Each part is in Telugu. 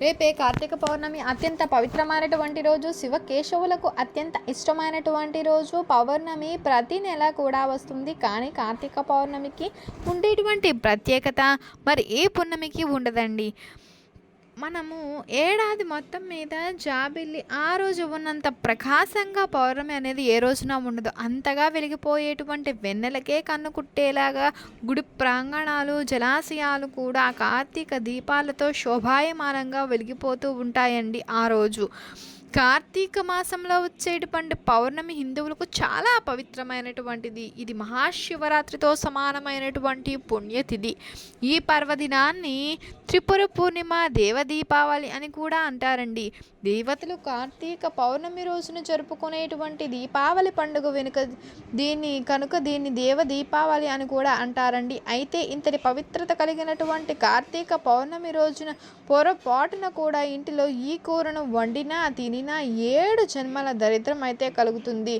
రేపే కార్తీక పౌర్ణమి అత్యంత పవిత్రమైనటువంటి రోజు. శివ కేశవులకు అత్యంత ఇష్టమైనటువంటి రోజు. పౌర్ణమి ప్రతి నెల కూడా వస్తుంది. కానీ కార్తీక పౌర్ణమికి ఉండేటువంటి ప్రత్యేకత మరి ఏ పున్నమికి ఉండదండి. మనము ఏడాది మొత్తం మీద జాబిల్లి ఆ రోజు ఉన్నంత ప్రకాశంగా పౌర్ణమి అనేది ఏ రోజున ఉండదు. అంతగా వెలిగిపోయేటువంటి వెన్నెలకే కన్ను కుట్టేలాగా గుడి ప్రాంగణాలు జలాశయాలు కూడా కార్తీక దీపాలతో శోభాయమానంగా వెలిగిపోతూ ఉంటాయండి ఆ రోజు. కార్తీక మాసంలో వచ్చేటువంటి పౌర్ణమి హిందువులకు చాలా పవిత్రమైనటువంటిది. ఇది మహాశివరాత్రితో సమానమైనటువంటి పుణ్యతిథి. ఈ పర్వదినాన్ని త్రిపుర పూర్ణిమ దేవ దీపావళి అని కూడా అంటారండి. దేవతలు కార్తీక పౌర్ణమి రోజున జరుపుకునేటువంటి దీపావళి పండుగ వెనుక దీన్ని కనుక దీన్ని దేవ దీపావళి అని కూడా అంటారండి. అయితే ఇంతటి పవిత్రత కలిగినటువంటి కార్తీక పౌర్ణమి రోజున పొరపాటున కూడా ఇంటిలో ఈ కూరను వండినా పడినా ఏడు జన్మల దరిద్రం అయితే కలుగుతుంది.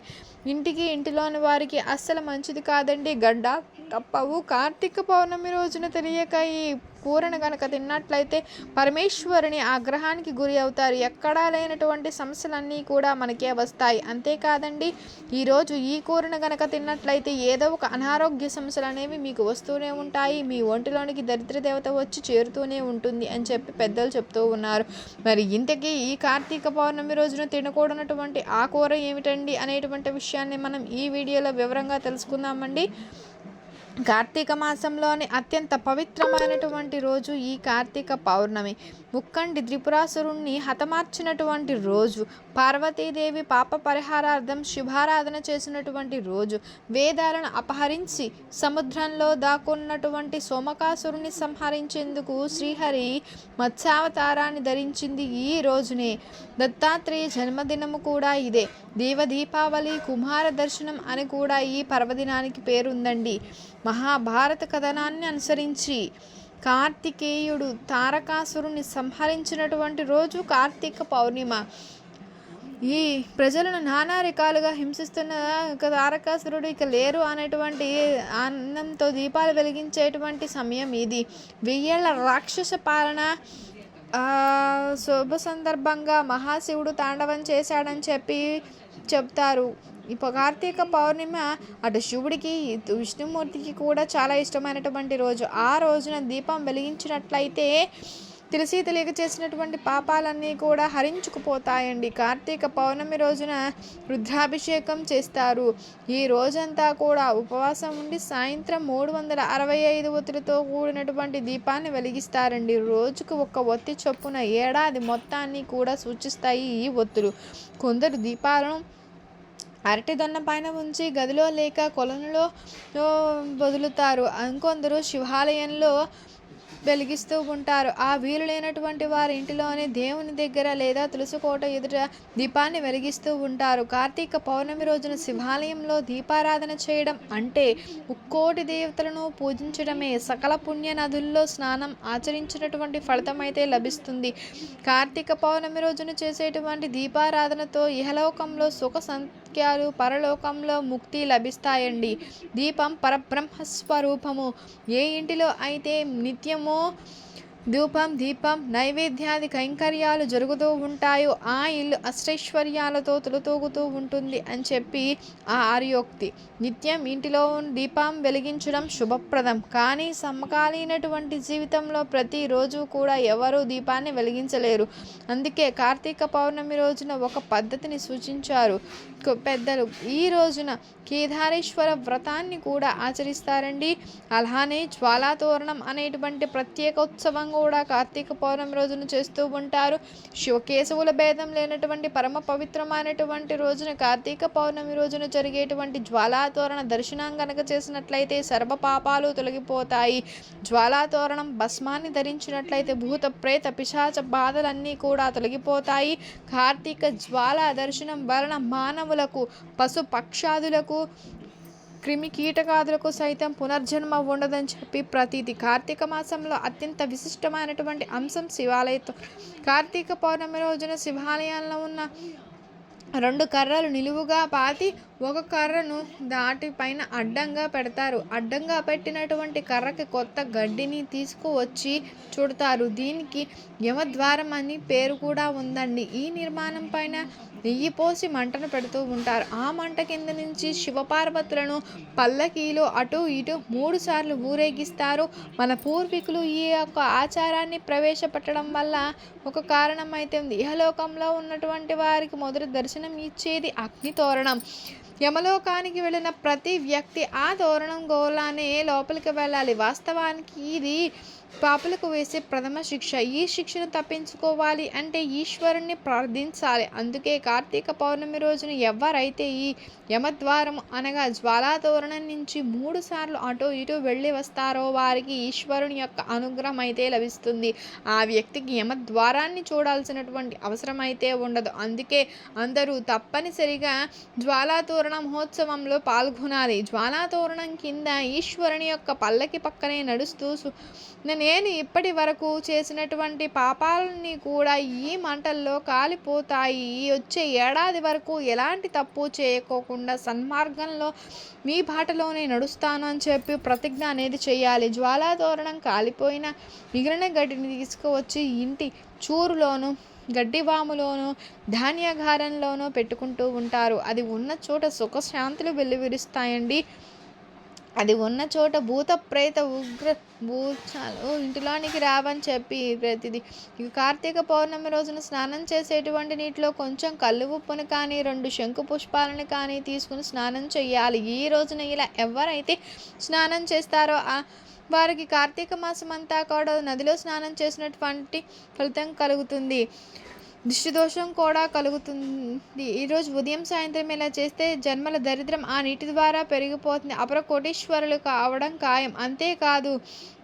ఇంటికి ఇంటిలోని వారికి అస్సలు మంచిది కాదండి. గడ్డ తప్పవు. కార్తీక పౌర్ణమి రోజున తెలియక ఈ కూరను కనుక తిన్నట్లయితే పరమేశ్వరుని ఆగ్రహానికి గురి అవుతారు. ఎక్కడా లేనటువంటి సమస్యలన్నీ కూడా మనకే వస్తాయి. అంతేకాదండి ఈరోజు ఈ కూరను కనుక తిన్నట్లయితే ఏదో ఒక అనారోగ్య సమస్యలు అనేవి మీకు వస్తూనే ఉంటాయి. మీ ఒంటిలోనికి దరిద్ర దేవత వచ్చి చేరుతూనే ఉంటుంది అని చెప్పి పెద్దలు చెప్తూ ఉన్నారు. మరి ఇంతకీ ఈ కార్తీక పౌర్ణమి రోజున తినకూడనటువంటి ఆ కూర ఏమిటండి అనేటువంటి విషయాన్ని మనం ఈ వీడియోలో వివరంగా తెలుసుకుందామండి. కార్తీక మాసంలోని అత్యంత పవిత్రమైనటువంటి రోజు ఈ కార్తీక పౌర్ణమి. ముక్కండి త్రిపురాసురుణ్ణి హతమార్చినటువంటి రోజు. పార్వతీదేవి పాప పరిహారార్థం శుభారాధన చేసినటువంటి రోజు. వేదాలను అపహరించి సముద్రంలో దాక్కున్నటువంటి సోమకాసురుని సంహరించేందుకు శ్రీహరి మత్స్యావతారాన్ని ధరించింది ఈ రోజునే. దత్తాత్రేయ జన్మదినము కూడా ఇదే. దేవ దీపావళి కుమార దర్శనం అని కూడా ఈ పర్వదినానికి పేరుందండి. మహాభారత కథనాన్ని అనుసరించి కార్తికేయుడు తారకాసురుని సంహరించినటువంటి రోజు కార్తీక పౌర్ణిమ. ఈ ప్రజలను నానా రకాలుగా హింసిస్తున్న తారకాసురుడు ఇక లేరు అనేటువంటి ఆనందంతో దీపాలు వెలిగించేటువంటి సమయం ఇది. వెయ్యేళ్ళ రాక్షస పాలన శుభ సందర్భంగా మహాశివుడు తాండవం చేశాడని చెప్పి చెప్తారు. ఇప్పుడు కార్తీక పౌర్ణిమ అటు శివుడికి విష్ణుమూర్తికి కూడా చాలా ఇష్టమైనటువంటి రోజు. ఆ రోజున దీపం వెలిగించినట్లయితే తెలిసి తెలియక చేసినటువంటి పాపాలన్నీ కూడా హరించుకుపోతాయండి. కార్తీక పౌర్ణమి రోజున రుద్రాభిషేకం చేస్తారు. ఈ రోజంతా కూడా ఉపవాసం ఉండి సాయంత్రం మూడు వందల అరవై ఐదు ఒత్తిడితో కూడినటువంటి దీపాన్ని వెలిగిస్తారండి. రోజుకు ఒక ఒత్తి చొప్పున ఏడాది మొత్తాన్ని కూడా సూచిస్తాయి ఈ ఒత్తులు. కొందరు దీపాలను అరటి దొన్న పైన ఉంచి గదిలో లేక కొలనులో వదులుతారు. ఇంకొందరు శివాలయంలో వెలిగిస్తూ ఉంటారు. ఆ వీలు లేనటువంటి వారి ఇంటిలోనే దేవుని దగ్గర లేదా తులసికోట ఎదుట దీపాన్ని వెలిగిస్తూ ఉంటారు. కార్తీక పౌర్ణమి రోజున శివాలయంలో దీపారాధన చేయడం అంటే ముక్కోటి దేవతలను పూజించడమే. సకల పుణ్య నదుల్లో స్నానం ఆచరించినటువంటి ఫలితం అయితే లభిస్తుంది. కార్తీక పౌర్ణమి రోజున చేసేటువంటి దీపారాధనతో ఇహలోకంలో సుఖ వాక్యాలు పరలోకంలో ముక్తి లభిస్తాయండి. దీపం పరబ్రహ్మస్వరూపము. ఏ ఇంటిలో అయితే నిత్యము ధూపం దీపం నైవేద్యాది కైంకర్యాలు జరుగుతూ ఉంటాయో ఆ ఇల్లు అష్టైశ్వర్యాలతో తులతూగుతూ ఉంటుంది అని చెప్పి ఆ ఆర్యోక్తి. నిత్యం ఇంటిలో దీపం వెలిగించడం శుభప్రదం. కానీ సమకాలీనటువంటి జీవితంలో ప్రతిరోజు కూడా ఎవరూ దీపాన్ని వెలిగించలేరు. అందుకే కార్తీక పౌర్ణమి రోజున ఒక పద్ధతిని సూచించారు. పెద్దలు ఈ రోజున కేదారేశ్వర వ్రతాన్ని కూడా ఆచరిస్తారండి. అలానే జ్వాలాతోరణం అనేటువంటి ప్రత్యేక ఉత్సవం కూడా కార్తీక పౌర్ణమి రోజున చేస్తూ ఉంటారు. శివకేశవుల భేదం లేనటువంటి పరమ పవిత్రమైనటువంటి రోజున కార్తీక పౌర్ణమి రోజున జరిగేటువంటి జ్వాలాతోరణ దర్శనం కనుక చేసినట్లయితే సర్వ పాపాలు తొలగిపోతాయి. జ్వాలాతోరణం భస్మాన్ని ధరించినట్లయితే భూత ప్రేత పిశాచ బాధలన్నీ కూడా తొలగిపోతాయి. కార్తీక జ్వాల దర్శనం వలన మానవులకు పశు పక్షాదులకు క్రిమి కీటకాదులకు సైతం పునర్జన్మ ఉండదని చెప్పి ప్రతీది కార్తీక మాసంలో అత్యంత విశిష్టమైనటువంటి అంశం శివాలయతో కార్తీక పౌర్ణమి రోజున శివాలయాల్లో ఉన్న రెండు కర్రలు నిలువుగా పాతి ఒక కర్రను దాటి పైన అడ్డంగా పెడతారు. అడ్డంగా పెట్టినటువంటి కర్రకి కొత్త గడ్డిని తీసుకువచ్చి చుడతారు. దీనికి యమద్వారం అని పేరు కూడా ఉందండి. ఈ నిర్మాణం పైన నెయ్యి పోసి మంటను పెడుతూ ఉంటారు. ఆ మంట కింద నుంచి శివపార్వతులను పల్లకీలో అటు ఇటు మూడు సార్లు ఊరేగిస్తారు. మన పూర్వీకులు ఈ యొక్క ఆచారాన్ని ప్రవేశపెట్టడం వల్ల ఒక కారణం అయితే ఉంది. ఇహలోకంలో ఉన్నటువంటి వారికి మొదటి దర్శనం ఇచ్చేది అగ్ని తోరణం. యమలోకానికి వెళ్ళిన ప్రతి వ్యక్తి ఆ తోరణం గోలానే లోపలికి వెళ్ళాలి. వాస్తవానికి ఇది పాపులకు వేసే ప్రథమ శిక్ష. ఈ శిక్షను తప్పించుకోవాలి అంటే ఈశ్వరుణ్ణి ప్రార్థించాలి. అందుకే కార్తీక పౌర్ణమి రోజున ఎవరైతే ఈ యమద్వారం అనగా జ్వాలాతోరణం నుంచి మూడు సార్లు అటు ఇటు వెళ్ళి వస్తారో వారికి ఈశ్వరుని యొక్క అనుగ్రహం అయితే లభిస్తుంది. ఆ వ్యక్తికి యమద్వారాన్ని చూడాల్సినటువంటి అవసరం అయితే ఉండదు. అందుకే అందరూ తప్పనిసరిగా జ్వాలాతోరణ మహోత్సవంలో పాల్గొనాలి. జ్వాలాతోరణం కింద ఈశ్వరుని యొక్క పల్లకి పక్కనే నడుస్తూ నేను నేను ఇప్పటి వరకు చేసినటువంటి పాపాలని కూడా ఈ మంటల్లో కాలిపోతాయి. ఈ వచ్చే ఏడాది వరకు ఎలాంటి తప్పు చేయకోకుండా సన్మార్గంలో మీ బాటలోనే నడుస్తాను అని చెప్పి ప్రతిజ్ఞ అనేది చేయాలి. జ్వాలాతోరణం కాలిపోయిన మిగిలిన గడ్డిని తీసుకువచ్చి ఇంటి చూరులోను గడ్డివాములోను ధాన్యాగారంలోనూ పెట్టుకుంటూ ఉంటారు. అది ఉన్న చోట సుఖశాంతులు వెల్లువిరుస్తాయండి. అది ఉన్న చోట భూత ప్రేత ఉగ్ర భూచాలు ఇంటిలోనికి రావని చెప్పి ప్రతిది. ఇక కార్తీక పౌర్ణమి రోజున స్నానం చేసేటువంటి నీటిలో కొంచెం కళ్ళు ఉప్పును కానీ రెండు శంకు పుష్పాలను కానీ తీసుకుని స్నానం చేయాలి. ఈ రోజున ఇలా ఎవరైతే స్నానం చేస్తారో ఆ వారికి కార్తీక మాసం అంతా కూడా నదిలో స్నానం చేసినటువంటి ఫలితం కలుగుతుంది. దృష్టిదోషం కూడా కలుగుతుంది. ఈరోజు ఉదయం సాయంత్రం ఇలా చేస్తే జన్మల దరిద్రం ఆ నీటి ద్వారా పెరిగిపోతుంది. అపర కోటీశ్వరులు కావడం ఖాయం. అంతేకాదు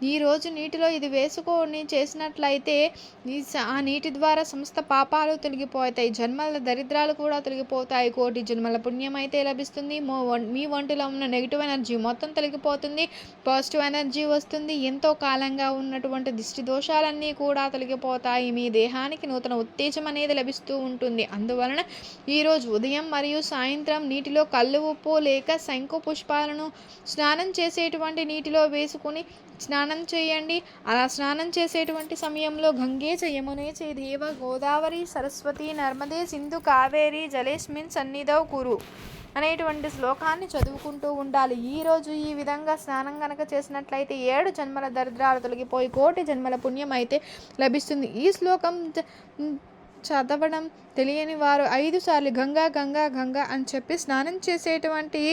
ఈరోజు నీటిలో ఇది వేసుకొని చేసినట్లయితే ఈ స- ఆ నీటి ద్వారా సమస్త పాపాలు తొలగిపోతాయి. జన్మల దరిద్రాలు కూడా తొలగిపోతాయి. కోటి జన్మల పుణ్యం అయితే లభిస్తుంది. మో మీ ఒంటిలో ఉన్న నెగిటివ్ ఎనర్జీ మొత్తం తొలగిపోతుంది. పాజిటివ్ ఎనర్జీ వస్తుంది. ఎంతో కాలంగా ఉన్నటువంటి దిష్టి దోషాలన్నీ కూడా తొలగిపోతాయి. మీ దేహానికి నూతన ఉత్తేజం అనేది లభిస్తూ ఉంటుంది. అందువలన ఈరోజు ఉదయం మరియు సాయంత్రం నీటిలో కళ్ళు ఉప్పు లేక శంకు పుష్పాలను స్నానం చేసేటువంటి నీటిలో వేసుకుని స్నానం స్నానం చేయండి. అలా స్నానం చేసేటువంటి సమయంలో గంగే చ యమునే దేవ గోదావరి సరస్వతి నర్మదే సింధు కావేరి జలేస్మిన్ సన్నిధౌ కురు అనేటువంటి శ్లోకాన్ని చదువుకుంటూ ఉండాలి. ఈరోజు ఈ విధంగా స్నానం కనుక చేసినట్లయితే ఏడు జన్మల దరిద్రాలు తొలగిపోయి కోటి జన్మల పుణ్యం అయితే లభిస్తుంది. ఈ శ్లోకం చదవడం తెలియని వారు ఐదు సార్లు గంగా గంగా గంగా అని చెప్పి స్నానం చేసేటువంటి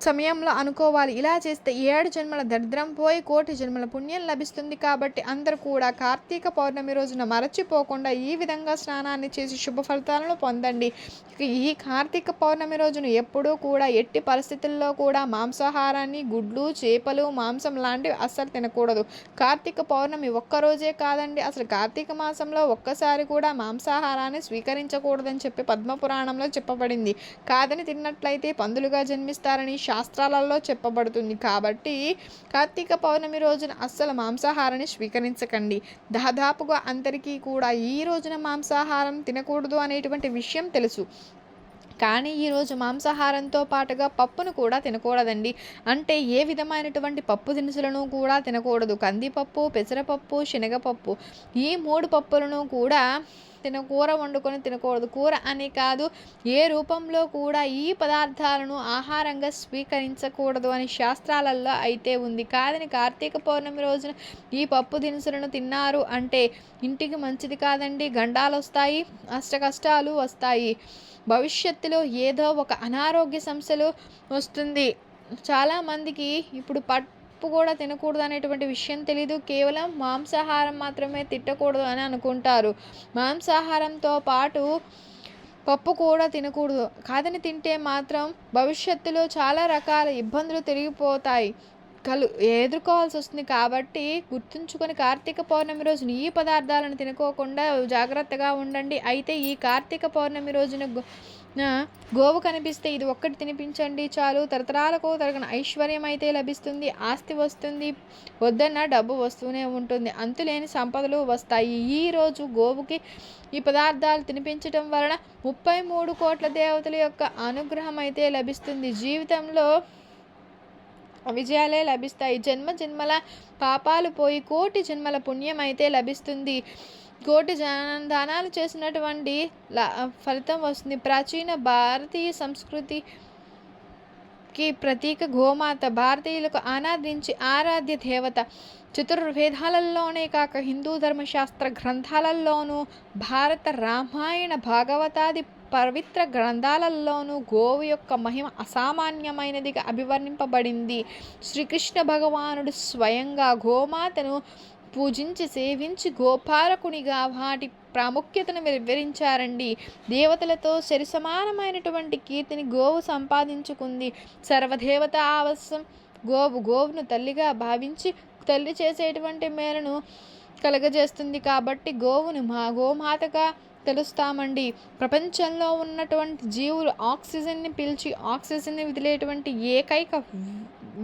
సమయంలో అనుకోవాలి. ఇలా చేస్తే ఏడు జన్మల దరిద్రం పోయి కోటి జన్మల పుణ్యం లభిస్తుంది కాబట్టి అందరూ కూడా కార్తీక పౌర్ణమి రోజున మరచిపోకుండా ఈ విధంగా స్నానాన్ని చేసి శుభ ఫలితాలను పొందండి. ఈ కార్తీక పౌర్ణమి రోజును ఎప్పుడూ కూడా ఎట్టి పరిస్థితుల్లో కూడా మాంసాహారాన్ని గుడ్లు చేపలు మాంసం లాంటివి అస్సలు తినకూడదు. కార్తీక పౌర్ణమి ఒక్కరోజే కాదండి. అసలు కార్తీక మాసంలో ఒక్కసారి కూడా మాంసాహారాన్ని స్వీకరించకూడదని చెప్పి పద్మపురాణంలో చెప్పబడింది. కాదని తిన్నట్లయితే పందులుగా జన్మిస్తారని శాస్త్రాలలో చెప్పబడుతుంది కాబట్టి కార్తీక పౌర్ణమి రోజున అస్సలు మాంసాహారాన్ని స్వీకరించకండి. దాదాపుగా అందరికీ కూడా ఈ రోజున మాంసాహారం తినకూడదు అనేటువంటి విషయం తెలుసు. కానీ ఈరోజు మాంసాహారంతో పాటుగా పప్పును కూడా తినకూడదండి. అంటే ఏ విధమైనటువంటి పప్పు దినుసులను కూడా తినకూడదు. కందిపప్పు పెసరపప్పు శనగపప్పు ఈ మూడు పప్పులను కూడా తిన కూర వండుకొని తినకూడదు. కూర అని కాదు ఏ రూపంలో కూడా ఈ పదార్థాలను ఆహారంగా స్వీకరించకూడదు అని శాస్త్రాలలో అయితే ఉంది. కాదని కార్తీక పౌర్ణమి రోజున ఈ పప్పు దినుసులను తిన్నారు అంటే ఇంటికి మంచిది కాదండి. గండాలు వస్తాయి అష్ట కష్టాలు వస్తాయి. భవిష్యత్తులో ఏదో ఒక అనారోగ్య సమస్యలు వస్తుంది. చాలామందికి ఇప్పుడు పట్ పప్పు కూడా తినకూడదు అనేటువంటి విషయం తెలీదు. కేవలం మాంసాహారం మాత్రమే తిట్టకూడదు అని అనుకుంటారు. మాంసాహారంతో పాటు పప్పు కూడా తినకూడదు. కాదని తింటే మాత్రం భవిష్యత్తులో చాలా రకాల ఇబ్బందులు తిరిగిపోతాయి. కలు ఎదుర్కోవాల్సి వస్తుంది కాబట్టి గుర్తుంచుకొని కార్తీక పౌర్ణమి రోజున ఈ పదార్థాలను తినుకోకుండా జాగ్రత్తగా ఉండండి. అయితే ఈ కార్తీక పౌర్ణమి రోజున గోవు కనిపిస్తే ఇది ఒక్కటి తినిపించండి చాలు. తరతరాలకు తరగని ఐశ్వర్యం అయితే లభిస్తుంది ఆస్తి వస్తుంది వద్దన్న డబ్బు వస్తూనే ఉంటుంది అంతులేని సంపదలు వస్తాయి. ఈ రోజు గోవుకి ఈ పదార్థాలు తినిపించడం వలన ముప్పై మూడు కోట్ల దేవతల యొక్క అనుగ్రహం అయితే లభిస్తుంది. జీవితంలో విజయాలే లభిస్తాయి. జన్మ జన్మల పాపాలు పోయి కోటి జన్మల పుణ్యం అయితే లభిస్తుంది. కోటి జన దానాలు చేసినటువంటి ఫలితం వస్తుంది. ప్రాచీన భారతీయ సంస్కృతికి ప్రతీక గోమాత భారతీయులకు ఆనాదించి ఆరాధ్య దేవత. చతుర్వేదాలలోనే కాక హిందూ ధర్మశాస్త్ర గ్రంథాలలోనూ భారత రామాయణ భాగవతాది పవిత్ర గ్రంథాలలోనూ గోవు యొక్క మహిమ అసామాన్యమైనదిగా అభివర్ణింపబడింది. శ్రీకృష్ణ భగవానుడు స్వయంగా గోమాతను పూజించి సేవించి గోపాలకునిగా వాటి ప్రాముఖ్యతను వివరించారండి. దేవతలతో సరి సమానమైనటువంటి కీర్తిని గోవు సంపాదించుకుంది. సర్వదేవత ఆవశ్యం గోవు గోవును తల్లిగా భావించి తల్లి చేసేటువంటి మేలను కలగజేస్తుంది కాబట్టి గోవును మా గోమాతగా తెలుస్తామండి. ప్రపంచంలో ఉన్నటువంటి జీవులు ఆక్సిజన్ని పిలిచి ఆక్సిజన్ని వదిలేటువంటి ఏకైక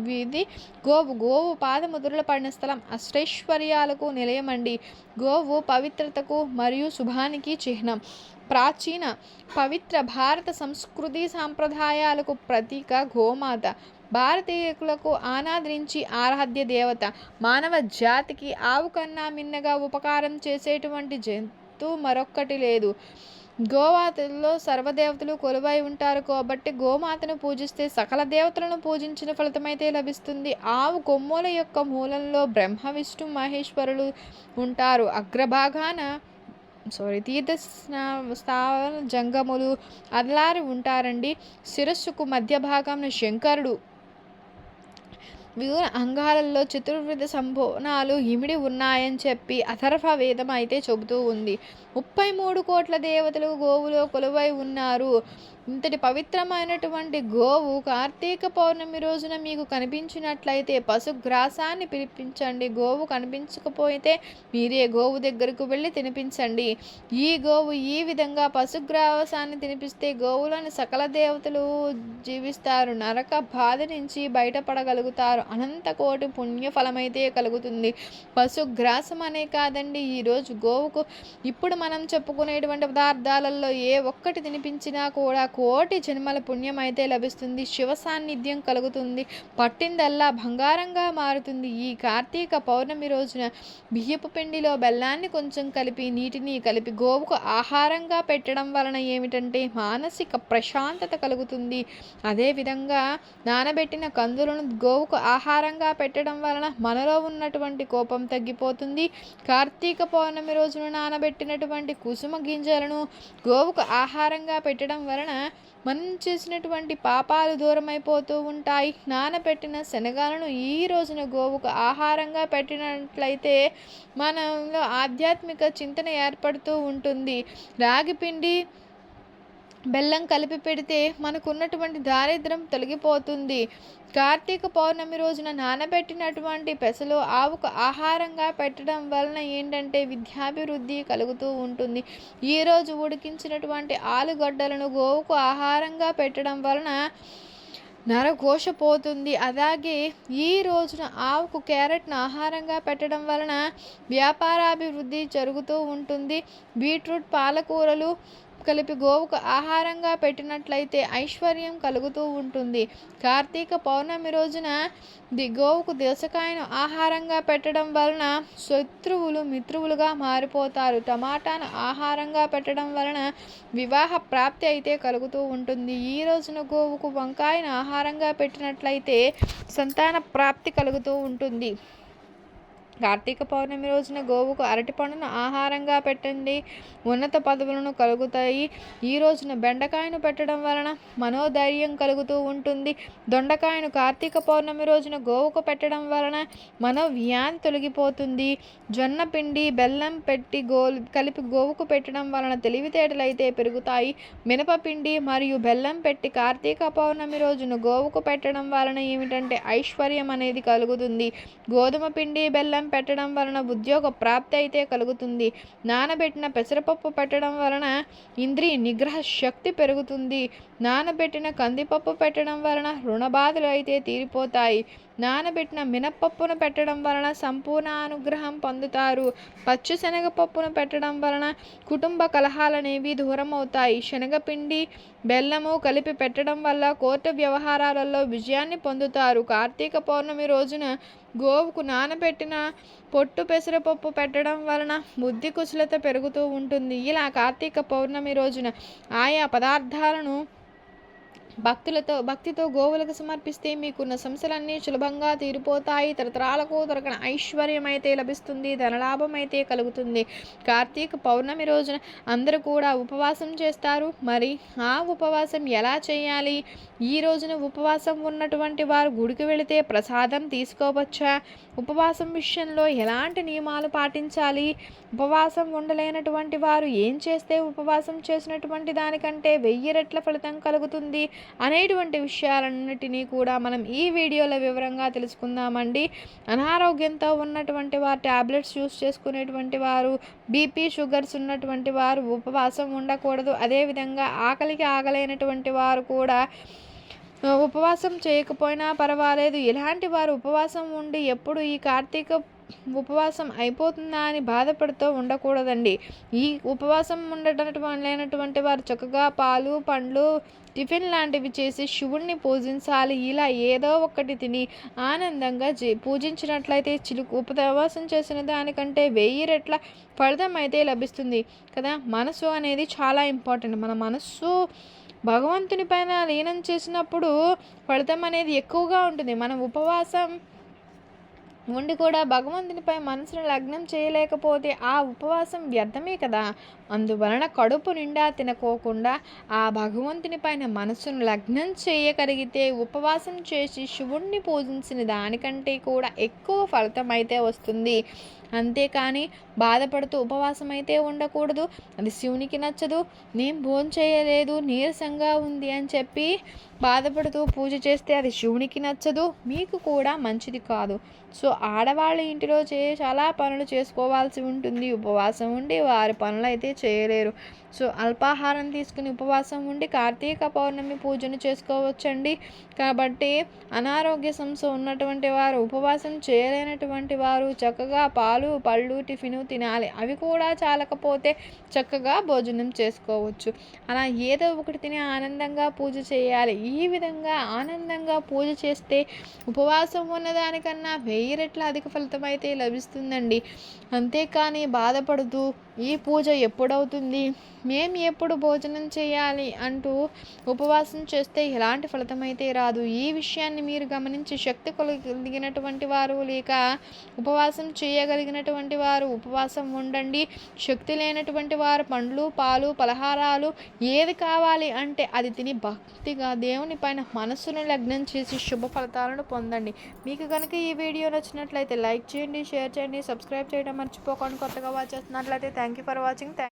విధి గోవు. గోవు పాదముద్రలు పడిన స్థలం అష్టైశ్వర్యాలకు నిలయమండి. గోవు పవిత్రతకు మరియు శుభానికి చిహ్నం. ప్రాచీన పవిత్ర భారత సంస్కృతి సాంప్రదాయాలకు ప్రతీక గోమాత. భారతీయులకు ఆనాదరించి ఆరాధ్య దేవత. మానవ జాతికి ఆవు కన్నా మిన్నగా ఉపకారం చేసేటువంటి జంతువు మరొక్కటి లేదు. గోమాతలో సర్వదేవతలు కొలువై ఉంటారు కాబట్టి గోమాతను పూజిస్తే సకల దేవతలను పూజించిన ఫలితమైతే లభిస్తుంది. ఆవు కొమ్ముల యొక్క మూలంలో బ్రహ్మ విష్ణు మహేశ్వరులు ఉంటారు. అగ్రభాగాన సారీ తీర్థ స్నా- జంగములు అదలారి ఉంటారండి. శిరస్సుకు మధ్య భాగంలో శంకరుడు వివిధ అంగాలలో చతుర్విధ సంభోనాలు ఇమిడి ఉన్నాయని చెప్పి అథర్వ వేదం అయితే చెబుతూ ఉంది. ముప్పై మూడు కోట్ల దేవతలు గోవులో కొలువై ఉన్నారు. ఇంతటి పవిత్రమైనటువంటి గోవు కార్తీక పౌర్ణమి రోజున మీకు కనిపించినట్లయితే పశుగ్రాసాన్ని పిలిపించండి. గోవు కనిపించకపోతే మీరే గోవు దగ్గరకు వెళ్ళి తినిపించండి. ఈ గోవు ఈ విధంగా పశుగ్రాసాన్ని తినిపిస్తే గోవులను సకల దేవతలు జీవిస్తారు. నరక బాధ నుంచి బయటపడగలుగుతారు. అనంత కోటి పుణ్యఫలమైతే కలుగుతుంది. పశుగ్రాసం అనే కాదండి ఈరోజు గోవుకు ఇప్పుడు మనం చెప్పుకునేటువంటి పదార్థాలలో ఏ ఒక్కటి తినిపించినా కూడా కోటి జన్మల పుణ్యం అయితే లభిస్తుంది. శివ సాన్నిధ్యం కలుగుతుంది. పట్టిందల్లా బంగారంగా మారుతుంది. ఈ కార్తీక పౌర్ణమి రోజున బియ్యపు పిండిలో బెల్లాన్ని కొంచెం కలిపి నీటిని కలిపి గోవుకు ఆహారంగా పెట్టడం వలన ఏమిటంటే మానసిక ప్రశాంతత కలుగుతుంది. అదేవిధంగా నానబెట్టిన కందులను గోవుకు ఆహారంగా పెట్టడం వలన మనలో ఉన్నటువంటి కోపం తగ్గిపోతుంది. కార్తీక పౌర్ణమి రోజున నానబెట్టినటువంటి కుసుమ గింజలను గోవుకు ఆహారంగా పెట్టడం వలన మనం చేసినటువంటి పాపాలు దూరమైపోతూ ఉంటాయి. నానబెట్టిన శనగలను ఈ రోజున గోవుకు ఆహారంగా పెట్టినట్లయితే మనలో ఆధ్యాత్మిక చింతన ఏర్పడుతూ ఉంటుంది. రాగి పిండి బెల్లం కలిపి పెడితే మనకున్నటువంటి దారిద్రం తొలగిపోతుంది. కార్తీక పౌర్ణమి రోజున నానబెట్టినటువంటి పెసలు ఆవుకు ఆహారంగా పెట్టడం వలన ఏంటంటే విద్యాభివృద్ధి కలుగుతూ ఉంటుంది. ఈరోజు ఉడికించినటువంటి ఆలుగడ్డలను గోవుకు ఆహారంగా పెట్టడం వలన నరఘోష పోతుంది. అలాగే ఈ రోజున ఆవుకు క్యారెట్ను ఆహారంగా పెట్టడం వలన వ్యాపారాభివృద్ధి జరుగుతూ ఉంటుంది. బీట్రూట్ పాలకూరలు కలిపి గోవుకు ఆహారంగా పెట్టినట్లయితే ఐశ్వర్యం కలుగుతూ ఉంటుంది. కార్తీక పౌర్ణమి రోజున ది గోవుకు దోసకాయను ఆహారంగా పెట్టడం వలన శత్రువులు మిత్రువులుగా మారిపోతారు. టమాటాను ఆహారంగా పెట్టడం వలన వివాహ ప్రాప్తి అయితే కలుగుతూ ఉంటుంది. ఈ రోజున గోవుకు వంకాయను ఆహారంగా పెట్టినట్లయితే సంతాన ప్రాప్తి కలుగుతూ ఉంటుంది. కార్తీక పౌర్ణమి రోజున గోవుకు అరటి పండును ఆహారంగా పెట్టండి. ఉన్నత పదవులను కలుగుతాయి. ఈ రోజున బెండకాయను పెట్టడం వలన మనోధైర్యం కలుగుతూ ఉంటుంది. దొండకాయను కార్తీక పౌర్ణమి రోజున గోవుకు పెట్టడం వలన మనోవ్యాధి తొలగిపోతుంది. జొన్న పిండి బెల్లం పెట్టి గో కలిపి గోవుకు పెట్టడం వలన తెలివితేటలు అయితే పెరుగుతాయి మినపపిండి మరియు బెల్లం పెట్టి కార్తీక పౌర్ణమి రోజున గోవుకు పెట్టడం వలన ఏమిటంటే ఐశ్వర్యం అనేది కలుగుతుంది. గోధుమ పిండి బెల్లం బెల్లం పెట్టడం వలన ఉద్యోగ ప్రాప్తి అయితే కలుగుతుంది. నానబెట్టిన పెసరపప్పు పెట్టడం వలన ఇంద్రియ నిగ్రహ శక్తి పెరుగుతుంది. నానబెట్టిన కందిపప్పు పెట్టడం వలన రుణ బాధలు అయితే తీరిపోతాయి. నానబెట్టిన మినప్పప్పును పెట్టడం వలన సంపూర్ణ అనుగ్రహం పొందుతారు. పచ్చి శనగపప్పును పెట్టడం వలన కుటుంబ కలహాలనేవి దూరం అవుతాయి శనగపిండి బెల్లము కలిపి పెట్టడం వల్ల కోర్టు వ్యవహారాలలో విజయాన్ని పొందుతారు. కార్తీక పౌర్ణమి రోజున గోవుకు నానబెట్టిన పొట్టు పెసరపప్పు పెట్టడం వలన బుద్ధి కుశలత పెరుగుతూ ఉంటుంది. ఇలా కార్తీక పౌర్ణమి రోజున ఆయా పదార్థాలను భక్తులతో భక్తితో గోవులకు సమర్పిస్తే మీకున్న సమస్యలన్నీ సులభంగా తీరిపోతాయి. తరతరాలకు దొరకన ఐశ్వర్యం అయితే లభిస్తుంది ధనలాభం అయితే కలుగుతుంది. కార్తీక పౌర్ణమి రోజున అందరూ కూడా ఉపవాసం చేస్తారు. మరి ఆ ఉపవాసం ఎలా చేయాలి? ఈ రోజున ఉపవాసం ఉన్నటువంటి వారు గుడికి వెళితే ప్రసాదం తీసుకోవచ్చా? ఉపవాసం విషయంలో ఎలాంటి నియమాలు పాటించాలి? ఉపవాసం ఉండలేనటువంటి వారు ఏం చేస్తే ఉపవాసం చేసినటువంటి దానికంటే వెయ్యి రెట్ల ఫలితం కలుగుతుంది? అనేటువంటి విషయాలన్నిటినీ కూడా మనం ఈ వీడియోలో వివరంగా తెలుసుకుందామండి. అనారోగ్యంతో ఉన్నటువంటి వారు ట్యాబ్లెట్స్ యూస్ చేసుకునేటువంటి వారు బీపీ షుగర్స్ ఉన్నటువంటి వారు ఉపవాసం ఉండకూడదు. అదేవిధంగా ఆకలికి ఆగలేనటువంటి వారు కూడా ఉపవాసం చేయకపోయినా పర్వాలేదు. ఇలాంటి వారు ఉపవాసం ఉండి ఎప్పుడు ఈ కార్తీక ఉపవాసం అయిపోతుందా అని బాధపడుతూ ఉండకూడదండి. ఈ ఉపవాసం ఉండటం లేనటువంటి వారు చక్కగా పాలు పండ్లు టిఫిన్ లాంటివి చేసి శివుణ్ణి పూజించాలి. ఇలా ఏదో ఒకటి తిని ఆనందంగా పూజించినట్లయితే చిలుకు ఉపవాసం చేసిన దానికంటే వెయ్యి రెట్ల ఫలితం అయితే లభిస్తుంది కదా. మనసు అనేది చాలా ఇంపార్టెంట్. మన మనస్సు భగవంతుని పైన లీనం చేసినప్పుడు ఫలితం అనేది ఎక్కువగా ఉంటుంది. మనం ఉపవాసం ఉండి కూడా భగవంతునిపై మనసును లగ్నం చేయలేకపోతే ఆ ఉపవాసం వ్యర్థమే కదా. అందువలన కడుపు నిండా తినకోకుండా ఆ భగవంతుని పైన మనసును లగ్నం చేయగలిగితే ఉపవాసం చేసి శివుణ్ణి పూజించిన దానికంటే కూడా ఎక్కువ ఫలితం అయితే వస్తుంది. అంతేకాని బాధపడుతూ ఉపవాసం అయితే ఉండకూడదు. అది శివునికి నచ్చదు. నేను భోజనం చేయలేదు నీరసంగా ఉంది అని చెప్పి బాధపడుతూ పూజ చేస్తే అది శివునికి నచ్చదు మీకు కూడా మంచిది కాదు. సో ఆడవాళ్ళ ఇంటిలో చే చాలా పనులు చేసుకోవాల్సి ఉంటుంది. ఉపవాసం ఉండి వారి పనులు అయితే చేయలేరు. సో అల్పాహారం తీసుకుని ఉపవాసం ఉండి కార్తీక పౌర్ణమి పూజను చేసుకోవచ్చండి. కాబట్టి అనారోగ్య సమస్య ఉన్నటువంటి వారు ఉపవాసం చేయలేనటువంటి వారు చక్కగా పాలు పళ్ళు టిఫిన్ తినాలి. అవి కూడా చాలకపోతే చక్కగా భోజనం చేసుకోవచ్చు. అలా ఏదో ఒకటి తిని ఆనందంగా పూజ చేయాలి. ఈ ఈ విధంగా ఆనందంగా పూజ చేస్తే ఉపవాసం ఉన్నదానికన్నా వెయ్యి రెట్ల అధిక ఫలితం అయితే లభిస్తుందండి. అంతేకాని బాధపడుతూ ఈ పూజ ఎప్పుడవుతుంది? మేము ఎప్పుడు భోజనం చేయాలి అంటూ ఉపవాసం చేస్తే ఎలాంటి ఫలితం అయితే రాదు. ఈ విషయాన్ని మీరు గమనించి శక్తి కలిగినటువంటి వారు లేక ఉపవాసం చేయగలిగినటువంటి వారు ఉపవాసం ఉండండి. శక్తి లేనటువంటి వారు పండ్లు పాలు పలహారాలు ఏది కావాలి అంటే అది తిని భక్తిగా దేవుని పైన మనస్సును లగ్నం చేసి శుభ ఫలితాలను పొందండి. మీకు కనుక ఈ వీడియో నచ్చినట్లయితే లైక్ చేయండి షేర్ చేయండి సబ్స్క్రైబ్ చేయడం మర్చిపోకండి. కొత్తగా వాచ్ చేస్తున్నట్లయితే థ్యాంక్ యూ ఫర్ వాచింగ్